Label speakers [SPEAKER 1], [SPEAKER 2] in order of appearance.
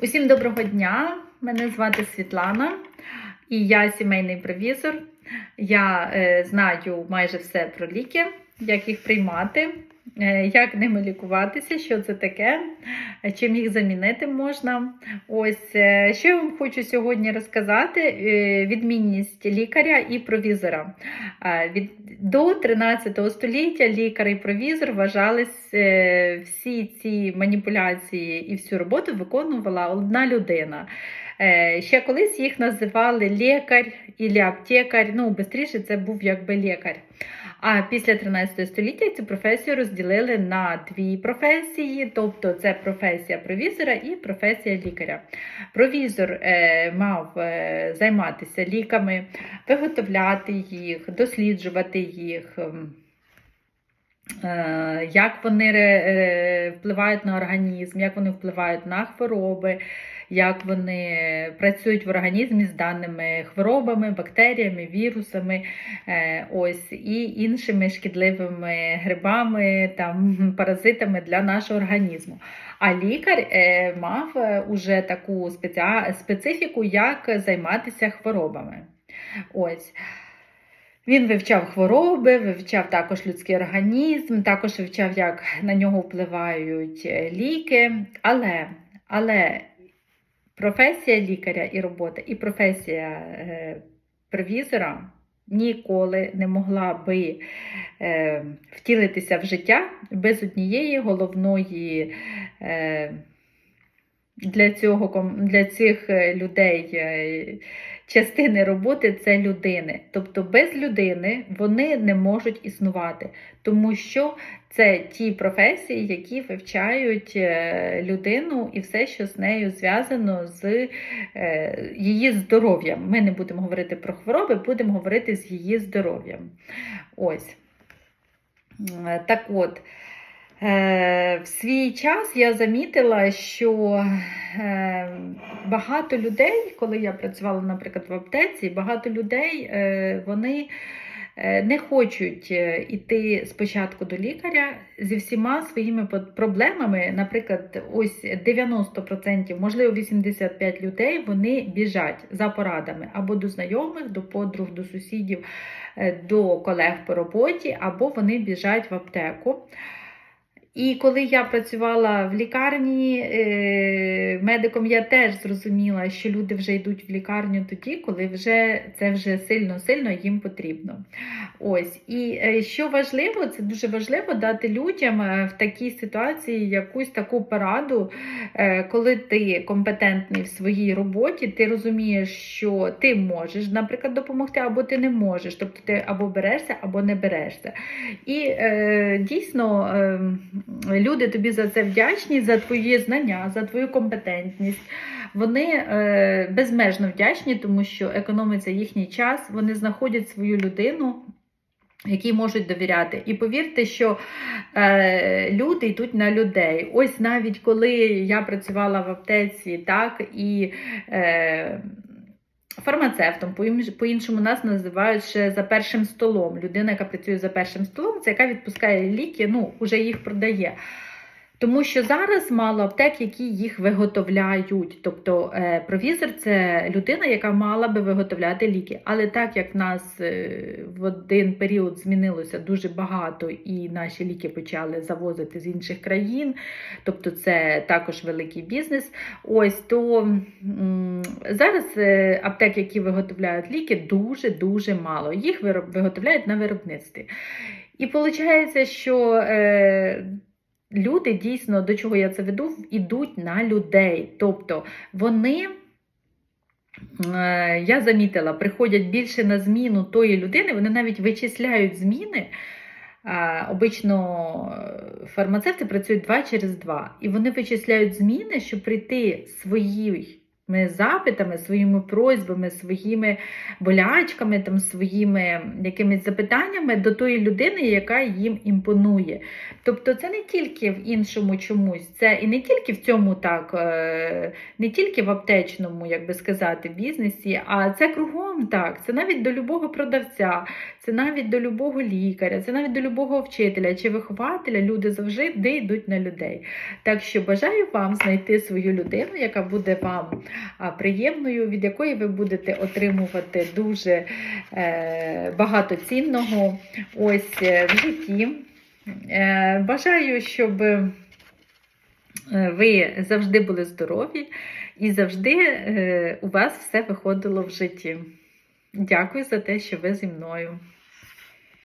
[SPEAKER 1] Усім доброго дня! Мене звати Світлана і я сімейний провізор. Я е, знаю майже все про ліки, як їх приймати, як ними лікуватися, що це таке, е, чим їх замінити можна. Ось е, що я вам хочу сьогодні розказати: е, відмінність лікаря і провізора. Е, до 13 століття лікар і провізор вважались е, всі ці маніпуляції і всю роботу виконувала одна людина. Е, Ще колись їх називали лікар і аптекар. Ну, швидше це був якби лікар. А після 13 століття цю професію розділили на дві професії, тобто це професія провізора і професія лікаря. Провізор е, мав е, займатися ліками, виготовляти їх, досліджувати їх. е, Як вони е, впливають на організм, як вони впливають на хвороби, як вони працюють в організмі з даними хворобами, бактеріями, вірусами, е, ось, і іншими шкідливими грибами, там, паразитами для нашого організму. А лікар е, мав е, уже таку специфіку, як займатися хворобами. Ось. Він вивчав хвороби, вивчав також людський організм, також вивчав, як на нього впливають ліки. Але, але професія лікаря і робота, і професія е, провізора ніколи не могла би е, втілитися в життя без однієї головної. Для, цього, для цих е, людей е, частини роботи це людини. Тобто без людини вони не можуть існувати, тому що це ті професії, які вивчають е, людину і все, що з нею зв'язано з її здоров'ям. Ми не будемо говорити про хвороби, будемо говорити з її здоров'ям. Ось. Так от. Е, В свій час я замітила, що е, багато людей, коли я працювала, наприклад, в аптеці, багато людей е, вони не хочуть іти спочатку до лікаря зі всіма своїми проблемами. Наприклад, ось 90%, можливо, 85 людей вони біжать за порадами або до знайомих, до подруг, до сусідів, до колег по роботі, або вони біжать в аптеку. І коли я працювала в лікарні е, медиком, я теж зрозуміла, що люди вже йдуть в лікарню тоді, коли вже це вже сильно-сильно їм потрібно. Ось і е, що важливо, це дуже важливо дати людям е, в такій ситуації якусь таку пораду, коли ти компетентний в своїй роботі, ти розумієш, що ти можеш, наприклад, допомогти, або ти не можеш. Тобто ти або берешся, або не берешся. І дійсно е, люди тобі за це вдячні, за твої знання, за твою компетентність. Вони е, безмежно вдячні, тому що економиться їхній час, вони знаходять свою людину. Які можуть довіряти. І повірте, що е, люди йдуть на людей. Ось навіть коли я працювала в аптеці, так і е, фармацевтом, по-іншому нас називають ще за першим столом. Людина, яка працює за першим столом, це яка відпускає ліки, ну, вже їх продає. Тому що зараз мало аптек, які їх виготовляють. Тобто е, провізор це людина, яка мала би виготовляти ліки. Але так як в нас е, в один період змінилося дуже багато, і наші ліки почали завозити з інших країн, тобто це також великий бізнес. Ось то зараз е, аптек, які виготовляють ліки, дуже дуже мало. Їх вироб- виготовляють на виробництві. І виходить, що люди дійсно, до чого я це веду, ідуть на людей. Тобто вони. е, Я замітила, приходять більше на зміну тої людини, вони навіть вичисляють зміни. Обично е, фармацевти працюють два через два, і вони вичисляють зміни, щоб прийти своїми запитами, своїми просьбами, своїми болячками, там, своїми якимись запитаннями до тої людини, яка їм імпонує. Тобто це не тільки в іншому чомусь, це і не тільки в цьому так, е, не тільки в аптечному, як би сказати, бізнесі, а це кругом так, це навіть до любого продавця, це навіть до любого лікаря, це навіть до любого вчителя чи вихователя. Люди завжди йдуть на людей. Так що бажаю вам знайти свою людину, яка буде вам приємною, від якої ви будете отримувати дуже е, багато цінного ось е, в житті. Е, бажаю, щоб ви завжди були здорові і завжди у вас все виходило в житті. Дякую за те, що ви зі мною.